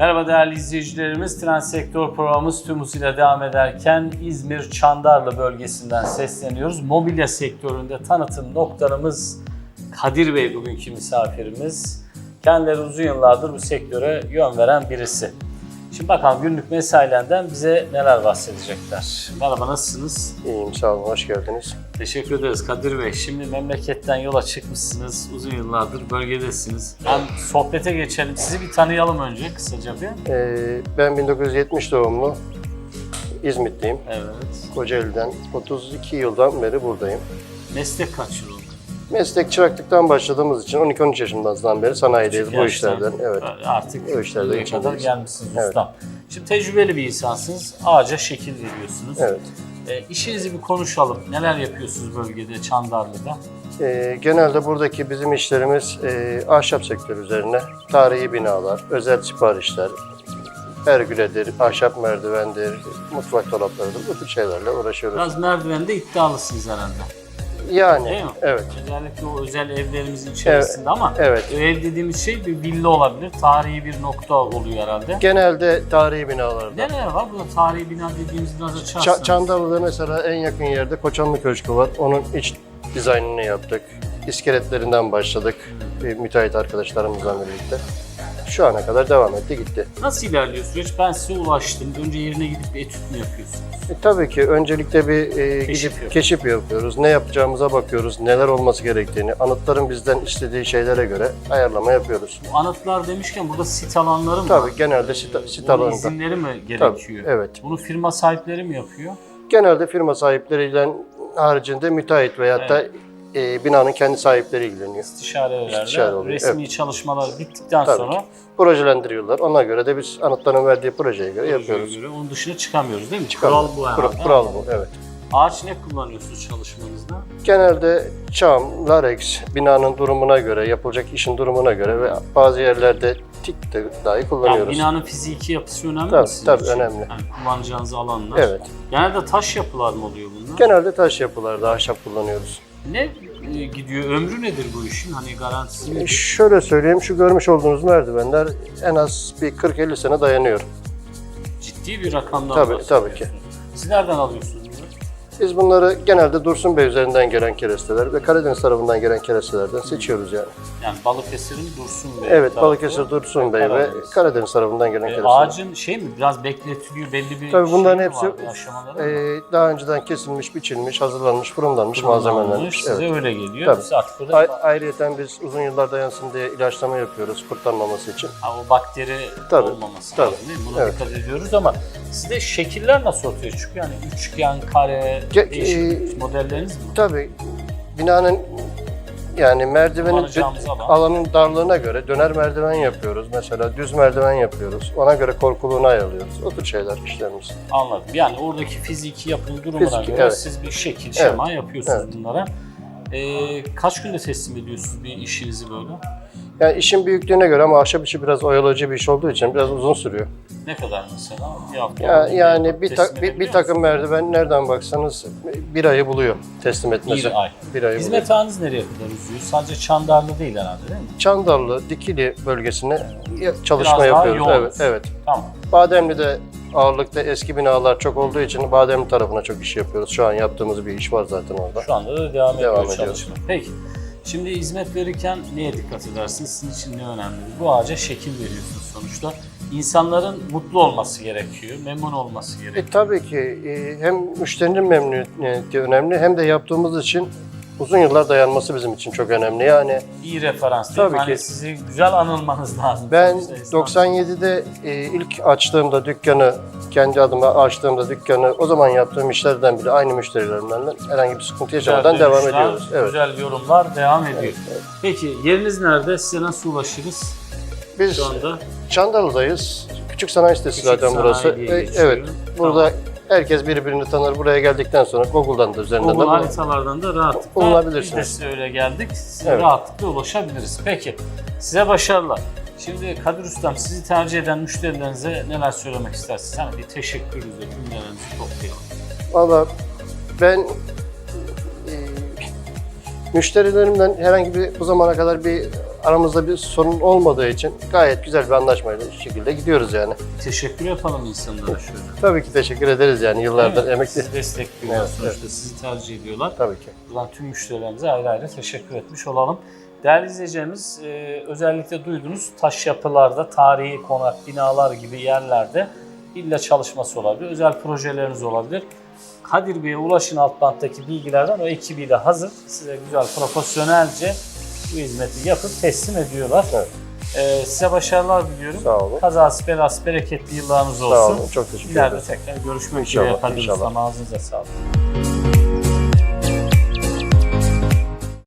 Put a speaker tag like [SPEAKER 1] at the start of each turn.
[SPEAKER 1] Merhaba değerli izleyicilerimiz. Trend Sektör programımız tüm hızıyla devam ederken İzmir Çandarlı bölgesinden sesleniyoruz. Mobilya sektöründe tanıtım noktalarımız Kadir Bey bugünkü misafirimiz. Kendileri uzun yıllardır bu sektöre yön veren birisi. Şimdi bakalım günlük mesailerinden bize neler bahsedecekler. Merhaba nasılsınız?
[SPEAKER 2] İyiyim sağ olun, hoş geldiniz.
[SPEAKER 1] Teşekkür ederiz Kadir Bey. Şimdi memleketten yola çıkmışsınız. Uzun yıllardır bölgedesiniz. Hem sohbete geçelim. Sizi bir tanıyalım önce kısaca bir.
[SPEAKER 2] Ee, ben 1970 doğumlu, İzmitliyim.
[SPEAKER 1] Evet.
[SPEAKER 2] Kocaeli'den 32 yıldan beri buradayım.
[SPEAKER 1] Meslek kaç yıl oldu?
[SPEAKER 2] Meslek çıraklıktan başladığımız için 12-13 yaşımdan beri sanayideyiz bu
[SPEAKER 1] Yaştan
[SPEAKER 2] işlerden. Evet.
[SPEAKER 1] Artık
[SPEAKER 2] O işlerden
[SPEAKER 1] buraya kadar
[SPEAKER 2] içindeyiz.
[SPEAKER 1] gelmişsiniz
[SPEAKER 2] Evet.
[SPEAKER 1] ustam. Şimdi tecrübeli bir insansınız. Ağaca şekil veriyorsunuz.
[SPEAKER 2] Evet.
[SPEAKER 1] E, işinizi bir konuşalım. Neler yapıyorsunuz bölgede, Çandarlı'da?
[SPEAKER 2] Ee, genelde buradaki bizim işlerimiz e, ahşap sektörü üzerine. Tarihi binalar, özel siparişler, pergüledir, ahşap merdivendir, mutfak dolaplarıdır. Bu tür şeylerle uğraşıyoruz.
[SPEAKER 1] Biraz merdivende iddialısınız herhalde.
[SPEAKER 2] Yani,
[SPEAKER 1] Değil mi?
[SPEAKER 2] evet.
[SPEAKER 1] Özellikle o özel evlerimizin içerisinde ama
[SPEAKER 2] evet.
[SPEAKER 1] ev dediğimiz şey bir villa olabilir. Tarihi bir nokta oluyor herhalde.
[SPEAKER 2] Genelde tarihi binalarda.
[SPEAKER 1] Neler var? Burada tarihi bina dediğimiz biraz açarsınız.
[SPEAKER 2] Ça- Çandarlı'da mesela en yakın yerde Koçanlı Köşkü var. Onun iç dizaynını yaptık. İskeletlerinden başladık e, müteahhit arkadaşlarımızla birlikte. Şu ana kadar devam etti gitti.
[SPEAKER 1] Nasıl ilerliyor süreç? Ben size ulaştım. Önce yerine gidip bir etüt mü yapıyorsunuz?
[SPEAKER 2] E, tabii ki öncelikle bir e,
[SPEAKER 1] Keşif
[SPEAKER 2] gidip
[SPEAKER 1] yapıyoruz.
[SPEAKER 2] keşif yapıyoruz. Ne yapacağımıza bakıyoruz. Neler olması gerektiğini. Anıtların bizden istediği şeylere göre ayarlama yapıyoruz.
[SPEAKER 1] Bu anıtlar demişken burada sit alanları mı var?
[SPEAKER 2] Tabii genelde sit, sit
[SPEAKER 1] Bunun
[SPEAKER 2] alanında.
[SPEAKER 1] izinleri mi
[SPEAKER 2] Tabii,
[SPEAKER 1] gerekiyor?
[SPEAKER 2] evet.
[SPEAKER 1] Bunu firma sahipleri mi yapıyor?
[SPEAKER 2] Genelde firma sahipleriyle haricinde müteahhit veyahut da e, binanın kendi sahipleri ilgileniyor.
[SPEAKER 1] İstişarelerle
[SPEAKER 2] İstişare oluyor,
[SPEAKER 1] resmi çalışmalar bittikten
[SPEAKER 2] Tabii
[SPEAKER 1] sonra
[SPEAKER 2] projelendiriyorlar. Ona göre de biz anıtların verdiği projeye göre
[SPEAKER 1] projeye
[SPEAKER 2] yapıyoruz.
[SPEAKER 1] göre onun dışına çıkamıyoruz değil mi?
[SPEAKER 2] Çıkamıyoruz.
[SPEAKER 1] Kural bu
[SPEAKER 2] Kural,
[SPEAKER 1] herhalde.
[SPEAKER 2] kural bu, evet.
[SPEAKER 1] Ağaç ne kullanıyorsunuz çalışmanızda?
[SPEAKER 2] Genelde çam, larex, binanın durumuna göre, yapılacak işin durumuna göre ve bazı yerlerde tik de dahi
[SPEAKER 1] Yani
[SPEAKER 2] kullanıyoruz.
[SPEAKER 1] binanın fiziki yapısı önemli mi
[SPEAKER 2] Tabii,
[SPEAKER 1] sizin
[SPEAKER 2] tabii,
[SPEAKER 1] için?
[SPEAKER 2] önemli.
[SPEAKER 1] Yani kullanacağınız alanlar.
[SPEAKER 2] Evet.
[SPEAKER 1] Genelde taş yapılar mı oluyor bunlar?
[SPEAKER 2] Genelde taş yapılarda ahşap kullanıyoruz.
[SPEAKER 1] Ne e, gidiyor? Ömrü nedir bu işin? Hani garantisi nedir?
[SPEAKER 2] şöyle söyleyeyim, şu görmüş olduğunuz merdivenler en az bir 40-50 sene dayanıyor.
[SPEAKER 1] Ciddi bir rakamdan
[SPEAKER 2] Tabii,
[SPEAKER 1] bahsediyorsunuz.
[SPEAKER 2] tabii ki.
[SPEAKER 1] Siz nereden alıyorsunuz?
[SPEAKER 2] Biz bunları genelde Dursun Bey üzerinden gelen keresteler ve Karadeniz tarafından gelen kerestelerden seçiyoruz yani.
[SPEAKER 1] Yani Balıkesir'in Dursun Bey
[SPEAKER 2] Evet,
[SPEAKER 1] tarafı
[SPEAKER 2] Balıkesir Dursun Bey ve
[SPEAKER 1] Karadeniz.
[SPEAKER 2] Karadeniz tarafından gelen
[SPEAKER 1] E,
[SPEAKER 2] keresteler.
[SPEAKER 1] ağacın şey mi biraz bekletiliyor belli bir
[SPEAKER 2] Tabii bunların
[SPEAKER 1] şey
[SPEAKER 2] hepsi
[SPEAKER 1] var?
[SPEAKER 2] Ee, daha önceden kesilmiş, biçilmiş, hazırlanmış, fırınlanmış
[SPEAKER 1] Kullanılmış,
[SPEAKER 2] malzemelermiş.
[SPEAKER 1] Size
[SPEAKER 2] Evet.
[SPEAKER 1] öyle geliyor.
[SPEAKER 2] Tabii.
[SPEAKER 1] Siz burada
[SPEAKER 2] Ay- ayrıyeten biz uzun yıllar dayansın diye ilaçlama yapıyoruz kurtarmaması için.
[SPEAKER 1] ha, o bakteri
[SPEAKER 2] Tabii,
[SPEAKER 1] olmaması
[SPEAKER 2] tabii.
[SPEAKER 1] lazım değil mi? Buna
[SPEAKER 2] Evet.
[SPEAKER 1] dikkat ediyoruz ama sizde şekiller nasıl ortaya çıkıyor? Yani üçgen, kare, değişik
[SPEAKER 2] e,
[SPEAKER 1] modelleriniz mi?
[SPEAKER 2] Tabii binanın yani merdivenin alanın darlığına göre döner merdiven yapıyoruz. Mesela düz merdiven yapıyoruz. Ona göre korkuluğunu ayarlıyoruz. O tür şeyler işlerimiz.
[SPEAKER 1] Anladım. Yani oradaki fiziki yapının durumuna
[SPEAKER 2] Fiziki,
[SPEAKER 1] göre
[SPEAKER 2] evet.
[SPEAKER 1] siz bir şekil, şema yapıyorsunuz
[SPEAKER 2] evet.
[SPEAKER 1] bunlara. Ee, kaç günde teslim ediyorsunuz bir işinizi böyle?
[SPEAKER 2] Yani işin büyüklüğüne göre ama ahşap işi biraz oyalayıcı bir iş olduğu için biraz uzun sürüyor.
[SPEAKER 1] Ne kadar mesela? Bir hafta
[SPEAKER 2] Ya, yani bir, tak, bir, bir takım merdiven nereden baksanız bir ayı buluyor teslim etmesi.
[SPEAKER 1] Bir ay.
[SPEAKER 2] Bir ayı buluyor.
[SPEAKER 1] Hizmet ağınız nereye kadar uzuyor? Sadece Çandarlı değil herhalde değil mi?
[SPEAKER 2] Çandarlı, Dikili bölgesine çalışma
[SPEAKER 1] Biraz daha
[SPEAKER 2] yapıyoruz.
[SPEAKER 1] yoğunuz.
[SPEAKER 2] Evet, evet.
[SPEAKER 1] Tamam.
[SPEAKER 2] Bademli'de ağırlıkta eski binalar çok olduğu için Bademli tarafına çok iş yapıyoruz. Şu an yaptığımız bir iş var zaten orada.
[SPEAKER 1] Şu anda da devam,
[SPEAKER 2] Devam ediyor.
[SPEAKER 1] çalışma. Peki. Şimdi hizmet verirken neye dikkat edersiniz? Sizin için ne önemli? Bu ağaca şekil veriyorsunuz sonuçta. İnsanların mutlu olması gerekiyor, memnun olması gerekiyor.
[SPEAKER 2] E, tabii ki e, hem müşterinin memnuniyeti önemli hem de yaptığımız için uzun yıllar dayanması bizim için çok önemli. Yani
[SPEAKER 1] İyi referans
[SPEAKER 2] Tabii
[SPEAKER 1] mi? Hani
[SPEAKER 2] ki.
[SPEAKER 1] sizi güzel anılmanız lazım.
[SPEAKER 2] ben
[SPEAKER 1] esnaf-
[SPEAKER 2] 97'de e, ilk açtığımda dükkanı, kendi adıma açtığımda dükkanı o zaman yaptığım işlerden biri aynı müşterilerimden herhangi bir sıkıntı
[SPEAKER 1] Güzel
[SPEAKER 2] yaşamadan devam
[SPEAKER 1] dönüşler,
[SPEAKER 2] ediyoruz. Evet.
[SPEAKER 1] Güzel yorumlar devam ediyor.
[SPEAKER 2] evet.
[SPEAKER 1] Peki yeriniz nerede? Size nasıl ulaşırız
[SPEAKER 2] Biz
[SPEAKER 1] şu anda?
[SPEAKER 2] Çandarlı'dayız. Küçük sanayi sitesi
[SPEAKER 1] Küçük
[SPEAKER 2] zaten burası.
[SPEAKER 1] diye
[SPEAKER 2] E,
[SPEAKER 1] geçiyor.
[SPEAKER 2] evet. Burada herkes birbirini tanır. Buraya geldikten sonra Google'dan da üzerinden
[SPEAKER 1] Google
[SPEAKER 2] de bul-
[SPEAKER 1] haritalardan da rahatlıkla
[SPEAKER 2] Bulunabilirsiniz.
[SPEAKER 1] biz de size öyle geldik. Size
[SPEAKER 2] Evet.
[SPEAKER 1] rahatlıkla ulaşabiliriz. Peki size başarılar. Şimdi Kadir Ustam sizi tercih eden müşterilerinize neler söylemek istersiniz? Hani bir teşekkürünüzle cümlelerinizi toplayalım.
[SPEAKER 2] Valla ben e, müşterilerimden herhangi bir bu zamana kadar bir aramızda bir sorun olmadığı için gayet güzel bir anlaşmayla şu şekilde gidiyoruz yani.
[SPEAKER 1] Teşekkür yapalım insanlara şöyle.
[SPEAKER 2] Tabii ki teşekkür ederiz yani yıllardır
[SPEAKER 1] Evet,
[SPEAKER 2] emekli.
[SPEAKER 1] Sizi destekliyorlar
[SPEAKER 2] Evet,
[SPEAKER 1] sonuçta, sizi tercih ediyorlar.
[SPEAKER 2] Tabii ki.
[SPEAKER 1] Buradan tüm müşterilerimize ayrı ayrı teşekkür etmiş olalım. Değerli izleyicilerimiz, e, özellikle duydunuz taş yapılarda, tarihi konak, binalar gibi yerlerde illa çalışması olabilir, özel projeleriniz olabilir. Kadir Bey'e ulaşın alt banttaki bilgilerden o ekibiyle hazır. Size güzel, profesyonelce bu hizmeti yapıp teslim ediyorlar.
[SPEAKER 2] Evet.
[SPEAKER 1] E, size başarılar diliyorum.
[SPEAKER 2] Sağ olun.
[SPEAKER 1] Kazası belası bereketli yıllarınız olsun.
[SPEAKER 2] Sağ olun. Çok teşekkür
[SPEAKER 1] İleride
[SPEAKER 2] ederiz.
[SPEAKER 1] tekrar görüşmek
[SPEAKER 2] İnşallah,
[SPEAKER 1] üzere
[SPEAKER 2] inşallah.
[SPEAKER 1] Ustam. Ağzınıza sağlık.